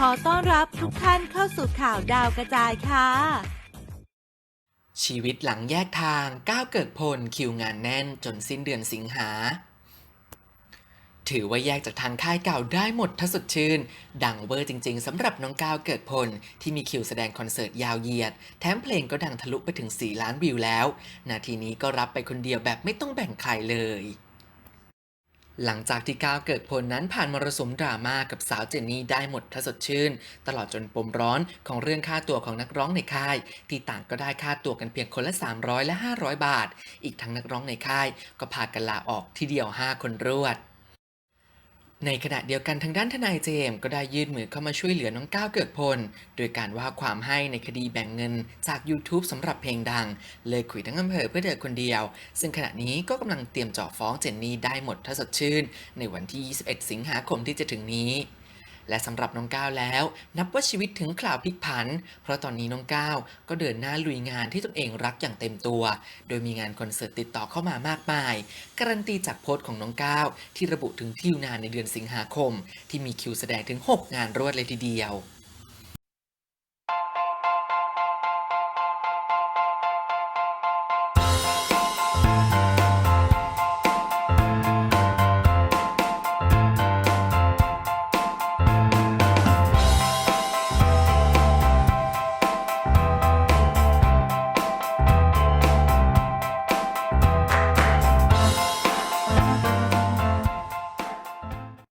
ขอต้อนรับทุกท่านเข้าสู่ข่าวดาวกระจายค่ะ ชีวิตหลังแยกทางก้าวเกิดพลคิวงานแน่นจนสิ้นเดือนสิงหา ถือว่าแยกจากทางค่ายเก่าได้หมดถ้าสดชื่น ดังเวอร์จริง ๆสำหรับน้องก้าวเกิดพล ที่มีคิวแสดงคอนเสิร์ตยาวเหยียด แถมเพลงก็ดังทะลุไปถึง 4 ล้านวิวแล้ว นาทีนี้ก็รับไปคนเดียวแบบไม่ต้องแบ่งใครเลย หลังจากที่ก้าวเกิดพลนั้นผ่านมรสุมดราม่ากับสาวเจนนี่ได้หมดถ้าสดชื่น ตลอดจนปมร้อนของเรื่องค่าตัวของนักร้องในค่าย ที่ต่างก็ได้ค่าตัวกันเพียงคนละ 300 และ 500 บาท อีกทั้งนักร้องในค่าย ก็พากันลาออกทีเดียว 5 คนรวด ในขณะเดียวกันทางด้านทนายเจมส์ก็ได้ยื่นมือเข้ามาช่วยเหลือน้องก้าวเกิดพล โดยการว่าความให้ในคดีแบ่งเงินจาก YouTube สำหรับเพลงดัง เลยคุยทั้งอำเภอเพื่อเธอคนเดียว ซึ่งขณะนี้ก็กำลังเตรียมเจาะฟ้องเจนนี่ได้หมดถ้าสดชื่น ในวันที่ 21 สิงหาคมที่จะถึงนี้ และสำหรับน้องก้าวแล้ว นับว่าชีวิตถึงข่าวพลิกผัน เพราะตอนนี้น้องก้าวก็เดินหน้าลุยงานที่ตนเองรักอย่างเต็มตัว โดยมีงานคอนเสิร์ตติดต่อเข้ามามากมาย การันตีจากโพสต์ของน้องก้าวที่ระบุถึงคิวนานในเดือนสิงหาคม ที่มีคิวแสดงถึง 6 งานรวดเลยทีเดียว